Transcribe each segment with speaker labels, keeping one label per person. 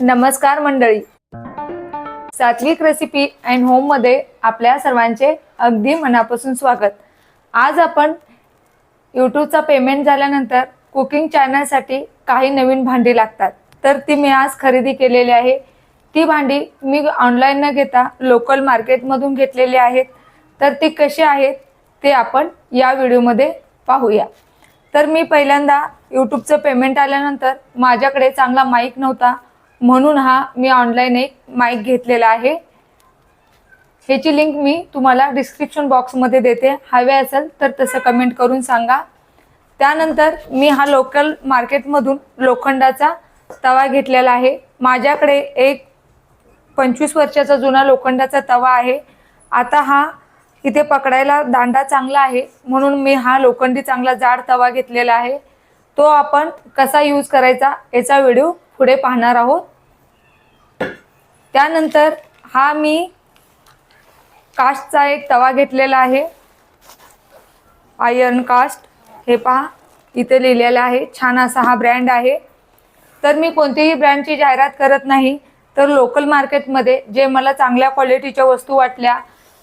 Speaker 1: नमस्कार मंडळी. सात्विक रेसिपी अँड होममध्ये आपल्या सर्वांचे अगदी मनापासून स्वागत. आज आपण यूट्यूबचा पेमेंट झाल्यानंतर कुकिंग चॅनलसाठी काही नवीन भांडी लागतात. तर ती मी आज खरेदी केलेली आहे. ती भांडी मी ऑनलाईन न घेता लोकल मार्केटमधून घेतलेली आहेत. तर ती कशी आहेत ते आपण या व्हिडिओमध्ये पाहूया. तर मी पहिल्यांदा यूट्यूबचं पेमेंट आल्यानंतर माझ्याकडे चांगला माईक नव्हता. म्हणून हा मी ऑनलाईन एक माईक घेतलेला आहे. ह्याची लिंक मी तुम्हाला डिस्क्रिप्शन बॉक्समध्ये देते. हवे असेल तर तसं कमेंट करून सांगा. त्यानंतर मी हा लोकल मार्केटमधून लोखंडाचा तवा घेतलेला आहे. माझ्याकडे एक पंचवीस वर्षाचा जुना लोखंडाचा तवा आहे. आता हा इथे पकडायला दांडा चांगला आहे. म्हणून मी हा लोखंडी चांगला जाड तवा घेतलेला आहे. तो आपण कसा यूज करायचा याचा व्हिडिओ पुढे पाहणार आहोत. त्यानंतर हा मी कास्टचा एक तवा घेतलेला आहे. आयर्न कास्ट हे पहा इथे लिहिलेलं आहे. छान असा हा ब्रँड आहे. तर मी कोणतीही ब्रँडची जाहिरात करत नाही. तर लोकल मार्केटमध्ये जे मला चांगल्या क्वालिटीच्या वस्तू वाटल्या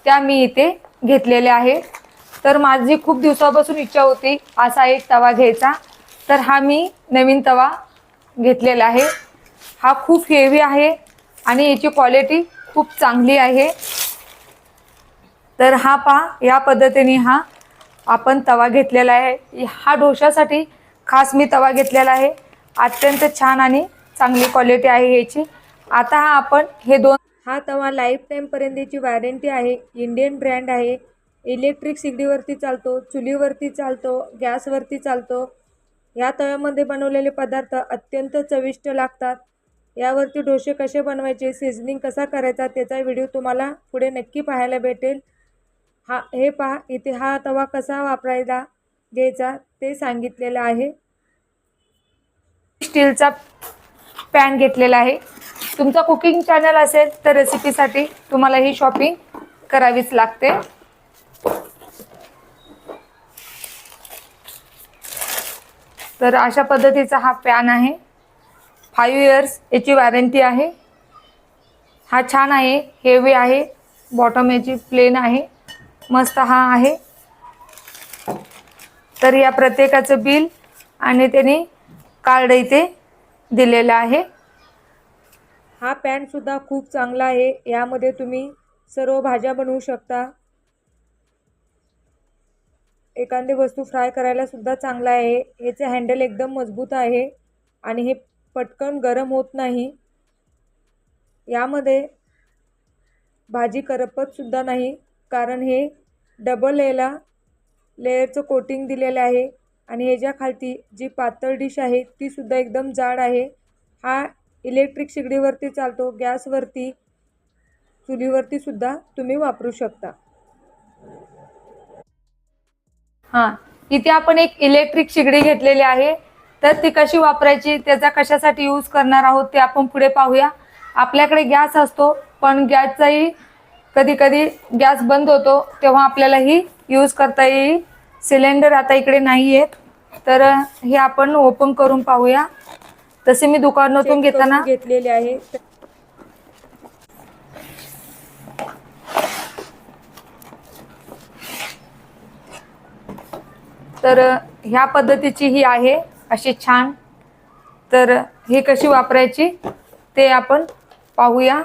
Speaker 1: त्या मी इथे घेतलेल्या आहे. तर माझी खूप दिवसापासून इच्छा होती असा एक तवा घ्यायचा. तर हा मी नवीन तवा घेतलेला आहे. हा खूप हेवी आहे आणि याची क्वालिटी खूप चांगली आहे. तर हा पहा या पद्धतीने हा आपण तवा घेतलेला आहे. हा डोशासाठी खास मी तवा घेतलेला आहे. अत्यंत छान आणि चांगली क्वालिटी आहे याची. आता हा आपण हे दोन हा तवा लाईफ टाईमपर्यंतची वॉरंटी आहे. इंडियन ब्रँड आहे. इलेक्ट्रिक सिगडीवरती चालतो चुलीवरती चालतो गॅसवरती चालतो. या तव्यामध्ये बनवलेले पदार्थ अत्यंत चविष्ट लागतात. यावरती डोसे कसे बनवायचे सिझनिंग कसा करायचा त्याचा व्हिडिओ तुम्हाला पुढे नक्की पाहायला भेटेल. हा हे पहा इथे हा तवा कसा वापरायला घ्यायचा ते सांगितलेलं आहे. स्टीलचा पॅन घेतलेला आहे. तुमचा कुकिंग चॅनल असेल तर रेसिपीसाठी तुम्हाला ही शॉपिंग करावीच लागते. तर अशा पद्धतीचा हा पॅन आहे. फाईव्ह इयर्स याची वॉरंटी आहे. हा छान आहे हेवी आहे बॉटम याची प्लेन आहे मस्त हा आहे. तर या प्रत्येकाचं बिल आणि त्यांनी कार्ड इथे दिलेलं आहे. हा पॅनसुद्धा खूप चांगला आहे. यामध्ये तुम्ही सर्व भाज्या बनवू शकता. एखादी वस्तू फ्राय करायला सुद्धा चांगला आहे. याचे हँडल एकदम मजबूत आहे आणि हे पटकन गरम होत नाही. यामध्ये भाजी करपतसुद्धा नाही. कारण हे डबल एला लेयरचं कोटिंग दिलेलं आहे आणि ह्याच्या खालती जी पातळ डिश आहे तीसुद्धा एकदम जाड आहे. हा इलेक्ट्रिक शिगडीवरती चालतो. गॅसवरती चुलीवरती सुद्धा तुम्ही वापरू शकता. हां इथे आपण एक इलेक्ट्रिक शिगडी घेतलेली आहे. तर ती कशी वापरायची त्याचा कशासाठी यूज करणार आहोत ते आपण पुढे पाहूया. आपल्याकडे गॅस असतो पण गॅसचाही कधी कधी गॅस बंद होतो तेव्हा आपल्याला ही यूज करता येईल. सिलेंडर आता इकडे नाही आहेत तर हे आपण ओपन करून पाहूया. तसे मी दुकानातून घेताना घेतलेले आहे. तर ह्या पद्धतीची ही आहे अशी छान. तर ही कशी वापरायची ते आपण पाहूया.